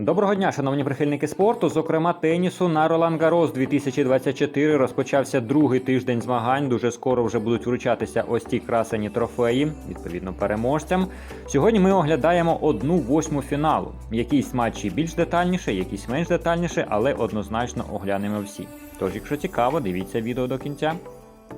Доброго дня, шановні прихильники спорту. Зокрема, тенісу на Ролан Гарос 2024 розпочався другий тиждень змагань. Дуже скоро вже будуть вручатися ось ті красені трофеї, відповідно переможцям. Сьогодні ми оглядаємо одну восьму фіналу. Якісь матчі більш детальніше, якісь менш детальніше, але однозначно оглянемо всі. Тож, якщо цікаво, дивіться відео до кінця.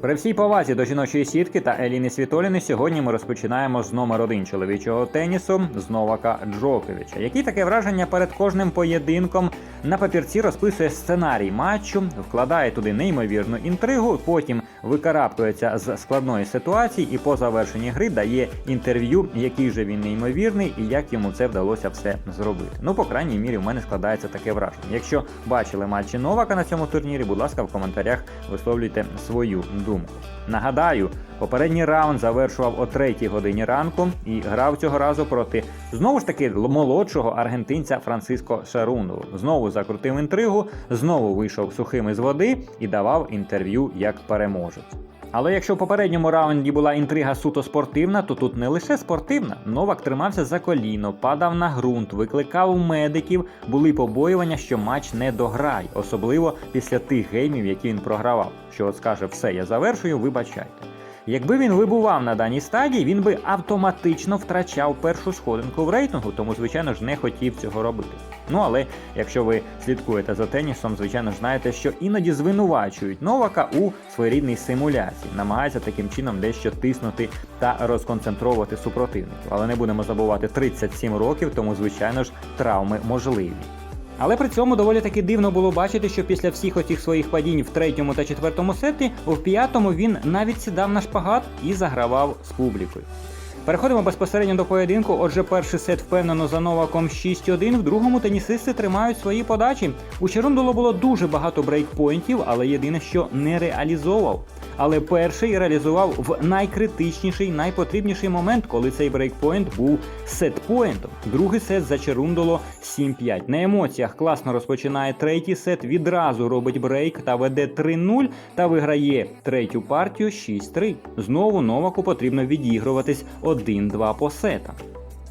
При всій повазі до жіночої сітки та Еліни Світоліни сьогодні ми розпочинаємо з номер один чоловічого тенісу з Новака Джоковича, який таке враження перед кожним поєдинком на папірці розписує сценарій матчу, вкладає туди неймовірну інтригу, потім викарабкується з складної ситуації і по завершенні гри дає інтерв'ю, який же він неймовірний і як йому це вдалося все зробити. Ну, по крайній мірі, в мене складається таке враження. Якщо бачили матчі Новака на цьому турнірі, будь ласка, в коментарях висловлюйте свою думку. Нагадаю, попередній раунд завершував о 3 годині ранку і грав цього разу проти знову ж таки молодшого аргентинця Франциско Шаруну. Знову закрутив інтригу, знову вийшов сухим із води і давав інтерв'ю як переможець. Але якщо в попередньому раунді була інтрига суто спортивна, то тут не лише спортивна. Новак тримався за коліно, падав на ґрунт, викликав медиків, були побоювання, що матч не дограє, особливо після тих геймів, які він програвав. Що от скаже, все, я завершую, вибачайте. Якби він вибував на даній стадії, він би автоматично втрачав першу сходинку в рейтингу, тому, звичайно ж, не хотів цього робити. Ну але якщо ви слідкуєте за тенісом, звичайно ж знаєте, що іноді звинувачують Новака у своєрідній симуляції, намагаються таким чином дещо тиснути та розконцентровувати супротивників. Але не будемо забувати 37 років, тому звичайно ж травми можливі. Але при цьому доволі таки дивно було бачити, що після всіх оцих своїх падінь в третьому та четвертому сеті, в п'ятому він навіть сідав на шпагат і загравав з публікою. Переходимо безпосередньо до поєдинку. Отже, перший сет впевнено за Новаком 6-1. В другому тенісисти тримають свої подачі. У Черундоло було дуже багато брейкпойнтів, але єдине, що не реалізовував. Але перший реалізував в найкритичніший, найпотрібніший момент, коли цей брейкпойнт був сетпоінтом. Другий сет за Черундоло 7-5. На емоціях класно розпочинає третій сет, відразу робить брейк та веде 3-0 та виграє третю партію 6-3. Знову Новаку потрібно відігруватись 1-2 по сетам.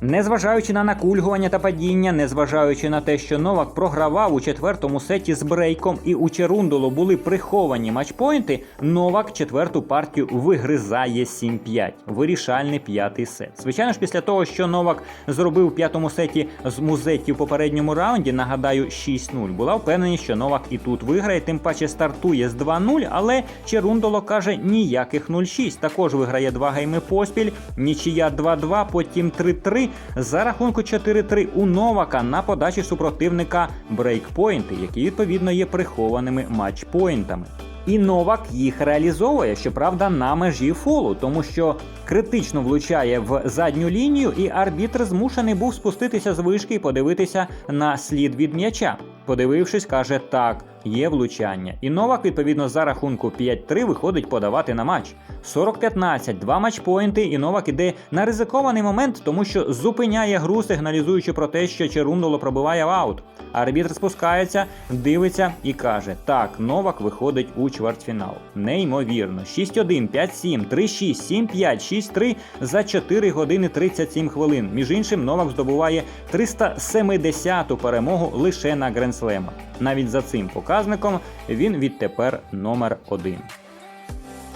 Незважаючи на накульгування та падіння, незважаючи на те, що Новак програвав у четвертому сеті з брейком і у Черундоло були приховані матчпойнти, Новак четверту партію вигризає 7-5. Вирішальний п'ятий сет. Звичайно ж, після того, що Новак зробив у п'ятому сеті з Музетті в попередньому раунді, нагадаю, 6-0. Була впевненість, що Новак і тут виграє, тим паче стартує з 2-0, але Черундоло каже ніяких 0-6. Також виграє два гейми поспіль, нічия 2-2, потім 3-3 за рахунку 4-3 у Новака на подачі супротивника брейкпойнти, які відповідно є прихованими матчпойнтами. І Новак їх реалізовує, щоправда, на межі фолу, тому що критично влучає в задню лінію, і арбітр змушений був спуститися з вишки і подивитися на слід від м'яча. Подивившись, каже так, є влучання. І Новак, відповідно, за рахунку 5-3 виходить подавати на матч. 40-15, два матчпойнти, і Новак іде на ризикований момент, тому що зупиняє гру, сигналізуючи про те, що Черундоло пробиває в аут. Арбітр спускається, дивиться і каже: так, Новак виходить у чвертьфінал. Неймовірно. 6-1, 5-7, 3-6, 7-5, 6-3 за 4 години 37 хвилин. Між іншим, Новак здобуває 370-ту перемогу лише на гренслемах. Навіть за цим показником він відтепер номер один.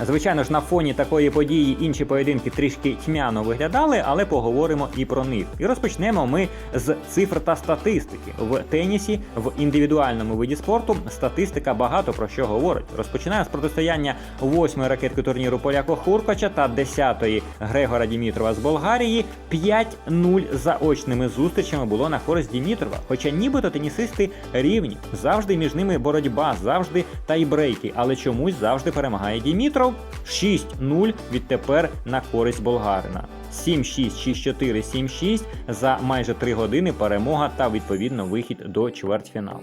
Звичайно ж, на фоні такої події інші поєдинки трішки тьмяно виглядали, але поговоримо і про них. І розпочнемо ми з цифр та статистики. В тенісі, в індивідуальному виді спорту, статистика багато про що говорить. Розпочинає з протистояння восьмої ракетки турніру Поляко Хуркача та десятої Грегора Дімітрова з Болгарії. 5-0 заочними зустрічами було на користь Дімітрова. Хоча нібито тенісисти рівні, завжди між ними боротьба, завжди тайбрейки, але чомусь завжди перемагає Дімітров. 6-0 відтепер на користь болгарина. 7-6, 6-4, 7-6 за майже 3 години перемога та відповідно вихід до чвертьфіналу.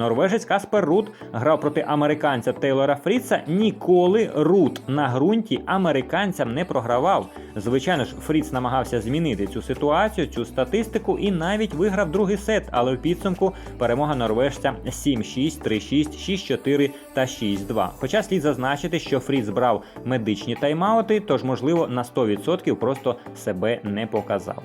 Норвежець Каспер Рут грав проти американця Тейлора Фріца. Ніколи Рут на ґрунті американцям не програвав. Звичайно ж, Фріц намагався змінити цю ситуацію, цю статистику і навіть виграв другий сет, але в підсумку перемога норвежця 7-6, 3-6, 6-4 та 6-2. Хоча слід зазначити, що Фріц брав медичні тайм-аути, тож можливо на 100% просто себе не показав.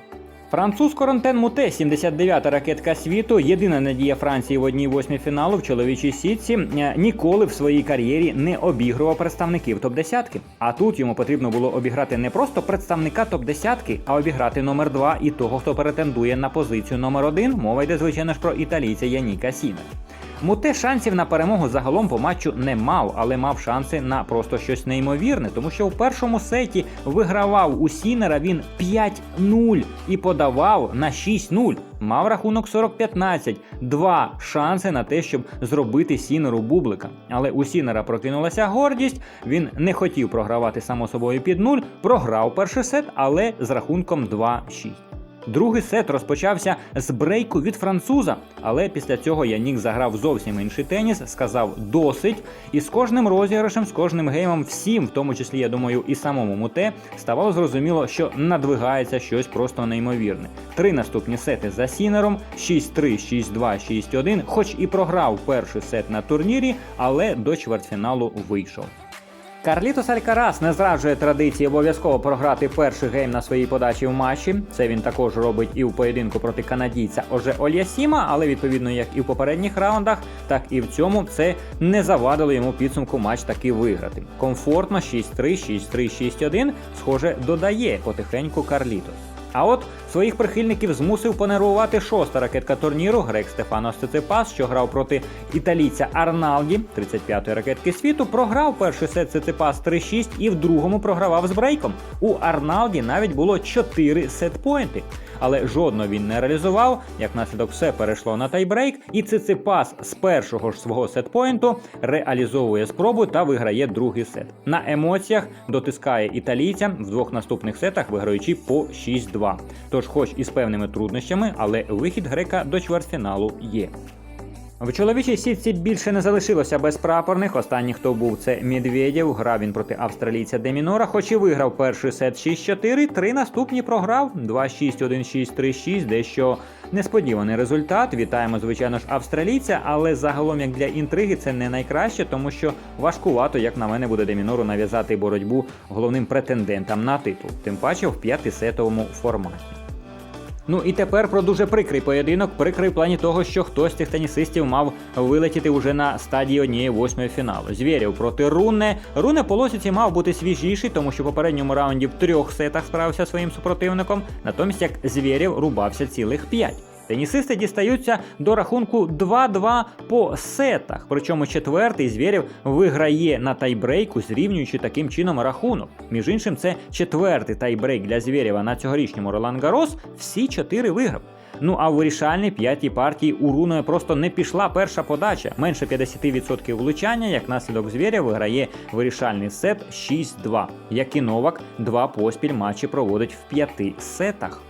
Француз Корантен Муте, 79-та ракетка світу, єдина надія Франції в одній восьмій фіналу в чоловічій сітці, е, ніколи в своїй кар'єрі не обігрував представників топ-10. А тут йому потрібно було обіграти не просто представника топ-10, а обіграти номер 2 і того, хто претендує на позицію номер 1 Мова йде, звичайно ж, про італійця Яніка Сіна. Муте шансів на перемогу загалом по матчу не мав, але мав шанси на просто щось неймовірне, тому що в першому сеті вигравав у Сінера він 5-0 і подавав на 6-0. Мав рахунок 40-15, два шанси на те, щоб зробити Сінеру бублика. Але у Сінера прокинулася гордість. Він не хотів програвати само собою під нуль, програв перший сет, але з рахунком 2-6. Другий сет розпочався з брейку від француза, але після цього Янік заграв зовсім інший теніс, сказав досить. І з кожним розіграшем, з кожним геймом, всім, в тому числі, я думаю, і самому муте, ставало зрозуміло, що надвигається щось просто неймовірне. Три наступні сети за Сінером: 6-3, 6-2, 6-1, хоч і програв перший сет на турнірі, але до чвертьфіналу вийшов. Карлітос Алькарас не зраджує традиції обов'язково програти перший гейм на своїй подачі в матчі. Це він також робить і у поєдинку проти канадійця Оже Ольясіма, але відповідно як і в попередніх раундах, так і в цьому це не завадило йому підсумку матч таки виграти. Комфортно 6-3, 6-3, 6-1, схоже, додає потихеньку Карлітос. А от своїх прихильників змусив понервувати шоста ракетка турніру грек Стефанос Циципас, що грав проти італійця Арналді, 35-ї ракетки світу, програв перший сет Циципас 3-6 і в другому програвав з брейком. У Арналді навіть було 4 сетпойнти. Але жодного він не реалізував. Як наслідок все перейшло на тайбрейк, і Циципас з першого ж свого сетпойнту реалізовує спробу та виграє другий сет. На емоціях дотискає італійця в двох наступних сетах, виграючи по 6-2. Тож, хоч і з певними труднощами, але вихід грека до чвертьфіналу є. В чоловічій сітці більше не залишилося безпрапорних. Останній, хто був, це Медведєв. Грав він проти австралійця Демінора, хоч і виграв перший сет 6-4, три наступні програв 2-6, 1-6, 3-6, дещо несподіваний результат. Вітаємо, звичайно ж, австралійця, але загалом, як для інтриги, це не найкраще, тому що важкувато, як на мене, буде Демінору нав'язати боротьбу головним претендентам на титул, тим паче в п'ятисетовому форматі. Ну і тепер про дуже прикрий поєдинок. Прикрий в плані того, що хтось з цих тенісистів мав вилетіти уже на стадії однієї восьмої фіналу. Звєрів проти Руне. Руне по лосіці мав бути свіжіший, тому що в попередньому раунді в трьох сетах справився своїм супротивником. Натомість як Звєрів рубався цілих п'ять. Тенісисти дістаються до рахунку 2-2 по сетах. Причому четвертий звірів виграє на тайбрейку, зрівнюючи таким чином рахунок. Між іншим, це четвертий тайбрейк для Звєрєва на цьогорічньому Ролан Гарос. Всі чотири виграв. Ну а в вирішальній п'ятій партії у Руної просто не пішла перша подача. Менше 50% влучання, як наслідок звіря виграє вирішальний сет 6-2. Як і Новак, два поспіль матчі проводить в п'яти сетах.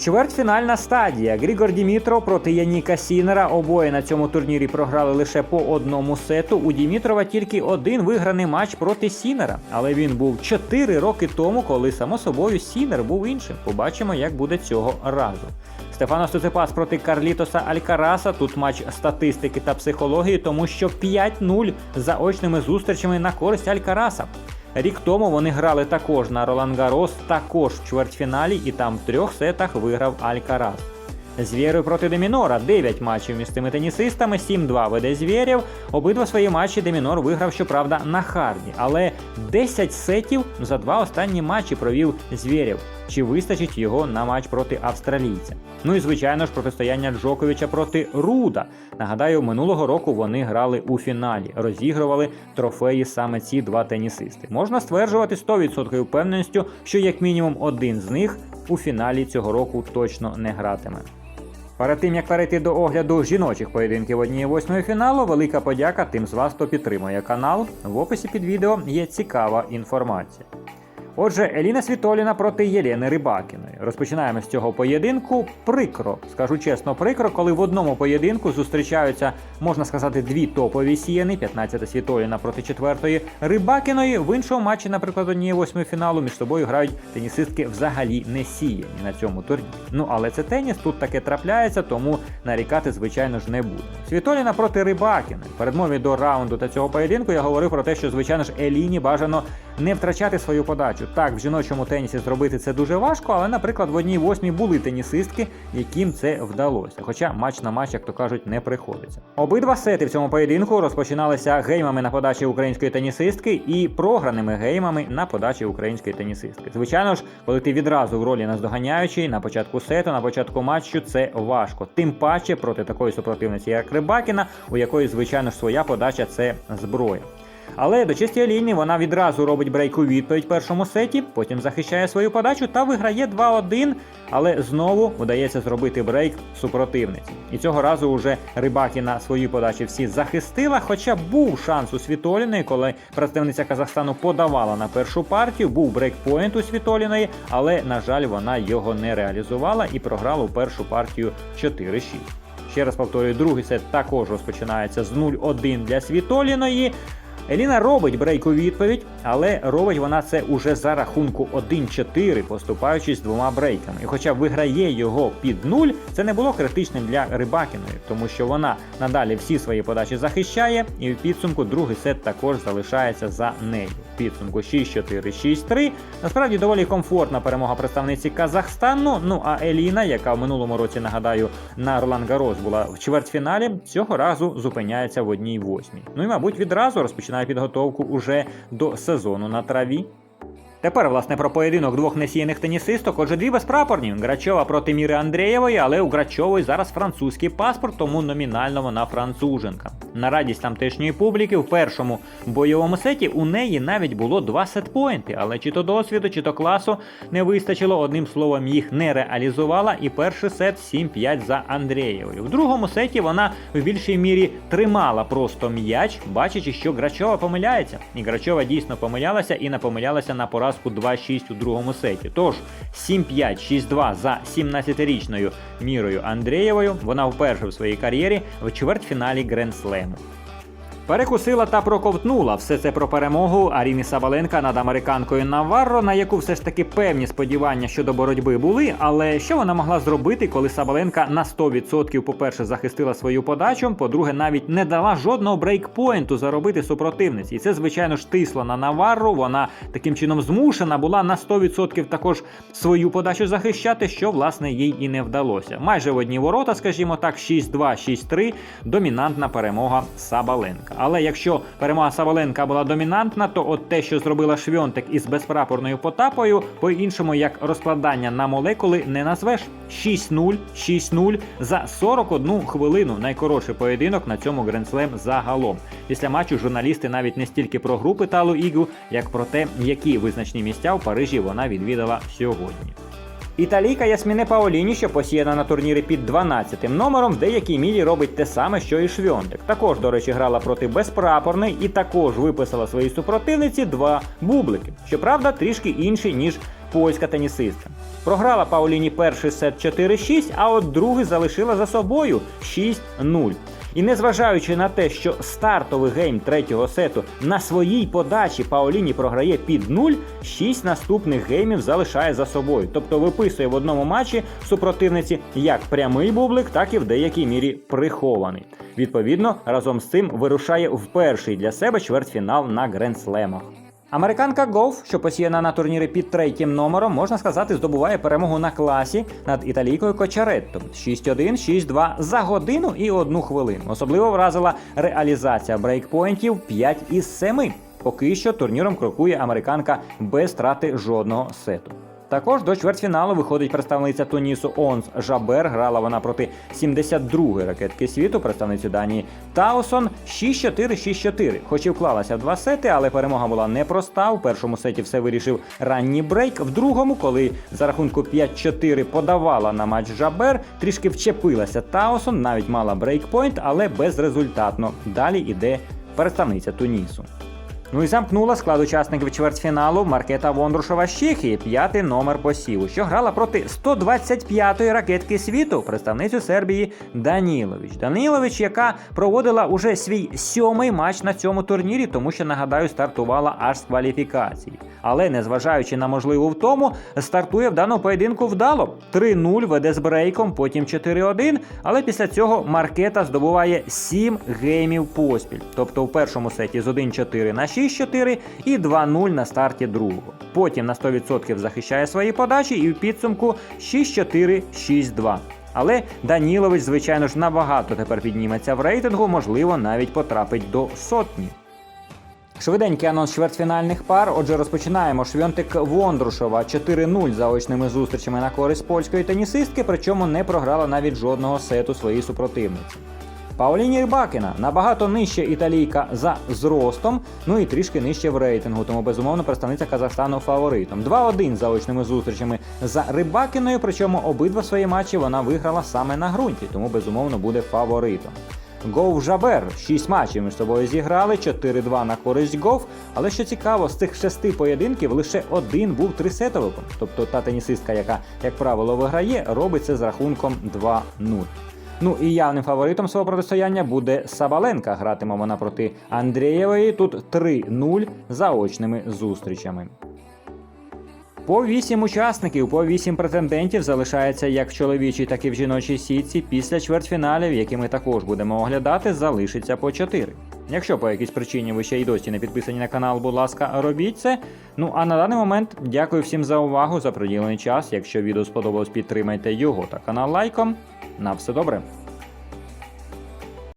Чвертьфінальна стадія. Грігор Дімітров проти Яніка Сінера. Обоє на цьому турнірі програли лише по одному сету. У Дімітрова тільки один виграний матч проти Сінера. Але він був 4 роки тому, коли само собою Сінер був іншим. Побачимо, як буде цього разу. Стефано Циципас проти Карлітоса Алькараса. Тут матч статистики та психології, тому що 5-0 за очними зустрічами на користь Алькараса. Рік тому вони грали також на Ролангарос, також в чвертьфіналі, і там в трьох сетах виграв Алькарас. Звєрів проти Демінора 9 матчів між цими тенісистами, 7-2 веде Звєрєв. Обидва свої матчі Демінор виграв, щоправда, на харді, але 10 сетів за два останні матчі провів Звєрєв. Чи вистачить його на матч проти австралійця? Ну і звичайно ж протистояння Джоковича проти Руда. Нагадаю, минулого року вони грали у фіналі, розігрували трофеї саме ці два тенісисти. Можна стверджувати 100% впевненістю, що як мінімум один з них у фіналі цього року точно не гратиме. Перед тим як перейти до огляду жіночих поєдинків однієї восьмої фіналу, велика подяка тим з вас, хто підтримує канал. В описі під відео є цікава інформація. Отже, Еліна Світоліна проти Єлени Рибакіної. Розпочинаємо з цього поєдинку. Прикро, скажу чесно, прикро, коли в одному поєдинку зустрічаються, можна сказати, дві топові сіяни: 15 Світоліна проти 4 Рибакіної. В іншому матчі, наприклад, однієї восьмої фіналу між собою грають тенісистки взагалі не сіяні на цьому турнірі. Ну але це теніс, тут таке трапляється, тому нарікати, звичайно ж, не буде. Світоліна проти Рибакіна. В передмові до раунду та цього поєдинку я говорив про те, що звичайно ж Еліні бажано не втрачати свою подачу. Так, в жіночому тенісі зробити це дуже важко, але, наприклад, в одній восьмій були тенісистки, яким це вдалося. Хоча матч на матч, як то кажуть, не приходиться. Обидва сети в цьому поєдинку розпочиналися геймами на подачі української тенісистки і програними геймами на подачі української тенісистки. Звичайно ж, коли ти відразу в ролі наздоганяючий на початку сету, на початку матчу, це важко. Тим паче проти такої супротивниці, як Рибакіна, у якої, звичайно ж, своя подача це зброя. Але до чистої лінії вона відразу робить брейк у відповідь першому сеті, потім захищає свою подачу та виграє 2-1, але знову вдається зробити брейк супротивниці. І цього разу уже Рибакіна свої подачі всі захистила, хоча був шанс у Світоліної, коли представниця Казахстану подавала на першу партію, був брейкпоінт у Світоліної, але, на жаль, вона його не реалізувала і програла у першу партію 4-6. Ще раз повторюю, другий сет також розпочинається з 0-1 для Світоліної. Еліна робить брейк у відповідь, але робить вона це уже за рахунку 1-4, поступаючись двома брейками. І хоча виграє його під 0, це не було критичним для Рибакіної, тому що вона надалі всі свої подачі захищає, і в підсумку другий сет також залишається за нею. В підсумку 6-4, 6-3. Насправді доволі комфортна перемога представниці Казахстану. Ну а Еліна, яка в минулому році нагадаю на Ролан Гарос була в чвертьфіналі, цього разу зупиняється в одній восьмій. Ну і мабуть відразу розпочинає підготовку уже до сезону на траві. Тепер, власне, про поєдинок двох несійних тенісисток. Отже, дві безпрапорні. Грачова проти Міри Андрієвої, але у Грачової зараз французький паспорт, тому номінально вона француженка. На радість тамтешньої публіки в першому бойовому сеті у неї навіть було два сетпоінти, але чи то досвіду, чи то класу не вистачило. Одним словом, їх не реалізувала. І перший сет 7-5 за Андрієвою. В другому сеті вона в більшій мірі тримала просто м'яч, бачачи, що Грачова помиляється. І Грачова дійсно помилялася і не помилялася на поразку 2-6 у другому сеті. Тож 7-5, 6-2 за 17-річною Мірою Андрієвою. Вона вперше в своїй кар'єрі в чвертьфіналі Гренслему. Перекусила та проковтнула все це про перемогу Аріни Сабаленка над американкою Наварро, на яку все ж таки певні сподівання щодо боротьби були. Але що вона могла зробити, коли Сабаленка на 100% по-перше захистила свою подачу, по-друге, навіть не дала жодного брейкпоінту заробити супротивниці. І це, звичайно ж, тисло на Наварру. Вона таким чином змушена була на 100% також свою подачу захищати, що власне їй і не вдалося. Майже в одні ворота, скажімо так, 6-2, 6-3 домінантна перемога Сабаленка. Але якщо перемога Саволенка була домінантна, то от те, що зробила Швьонтек із безпрапорною потапою, по-іншому як розкладання на молекули не назвеш. 6-0, 6-0 за 41 хвилину. Найкоротший поєдинок на цьому гренслем загалом. Після матчу журналісти навіть не стільки про гру питали Ігу, як про те, які визначні місця в Парижі вона відвідала сьогодні. Італійка Ясміне Паоліні, що посіяна на турнірі під 12 номером, в деякій мірі робить те саме, що і Швьонтек. Також, до речі, грала проти безпрапорної і також виписала своїй супротивниці два бублики. Щоправда, трішки інші, ніж польська тенісистка. Програла Паоліні перший сет 4-6, а от другий залишила за собою 6-0. І незважаючи на те, що стартовий гейм третього сету на своїй подачі Паоліні програє під нуль, шість наступних геймів залишає за собою. Тобто виписує в одному матчі супротивниці як прямий бублик, так і в деякій мірі прихований. Відповідно, разом з цим вирушає в перший для себе чвертьфінал на гренслемах. Американка Гоф, що посіяна на турнірі під третім номером, можна сказати, здобуває перемогу на класі над італійкою Кочаретто 6-1, 6-2 за годину і одну хвилину. Особливо вразила реалізація брейкпоінтів 5 із 7. Поки що турніром крокує американка без страти жодного сету. Також до чвертьфіналу виходить представниця Тунісу Онс Жабер. Грала вона проти 72-ї ракетки світу, представницю Данії Таусон 6-4, 6-4. Хоч і вклалася в два сети, але перемога була непроста. У першому сеті все вирішив ранній брейк. В другому, коли за рахунку 5-4 подавала на матч Жабер, трішки вчепилася Таусон, навіть мала брейкпойнт, але безрезультатно. Далі іде представниця Тунісу. Ну і замкнула склад учасників чвертьфіналу Маркета Вондрушова з п'ятий номер посіву, що грала проти 125-ї ракетки світу, представницю Сербії Данілович. Данілович, яка проводила уже свій сьомий матч на цьому турнірі, тому що нагадаю, стартувала аж з кваліфікації. Але незважаючи на можливу втому, стартує в даному поєдинку вдало. 3-0 веде з брейком, потім 4-1. Але після цього Маркета здобуває 7 геймів поспіль. Тобто в першому сеті з 1-4 на 6-4 і 2-0 на старті другого. Потім на 100% захищає свої подачі і в підсумку 6-4, 6-2. Але Данілович, звичайно ж, набагато тепер підніметься в рейтингу, можливо, навіть потрапить до сотні. Швиденький анонс чвертьфінальних пар. Отже, розпочинаємо. Швьонтик Вондрушова 4-0 заочними зустрічами на користь польської тенісистки, причому не програла навіть жодного сету своїй супротивниці. Пауліні Рибакіна набагато нижче італійка за зростом, ну і трішки нижче в рейтингу, тому безумовно представниця Казахстану фаворитом. 2-1 заочними зустрічами за Рибакіною, причому обидва свої матчі вона виграла саме на ґрунті, тому безумовно буде фаворитом. Гов Жабер 6 матчів між собою зіграли, 4-2 на користь Гов. Але що цікаво, з цих шести поєдинків лише один був трисетовиком. Тобто та тенісистка, яка, як правило, виграє, робить це з рахунком 2-0. Ну і явним фаворитом свого протистояння буде Сабаленка. Гратиме вона проти Андрієвої. Тут 3-0 заочними зустрічами. По вісім учасників, по вісім претендентів залишається як в чоловічій, так і в жіночій сітці. Після чвертьфіналів, які ми також будемо оглядати, залишиться по чотири. Якщо по якійсь причині ви ще й досі не підписані на канал, будь ласка, робіть це. Ну а на даний момент дякую всім за увагу, за приділений час. Якщо відео сподобалось, підтримайте його та канал лайком. На все добре.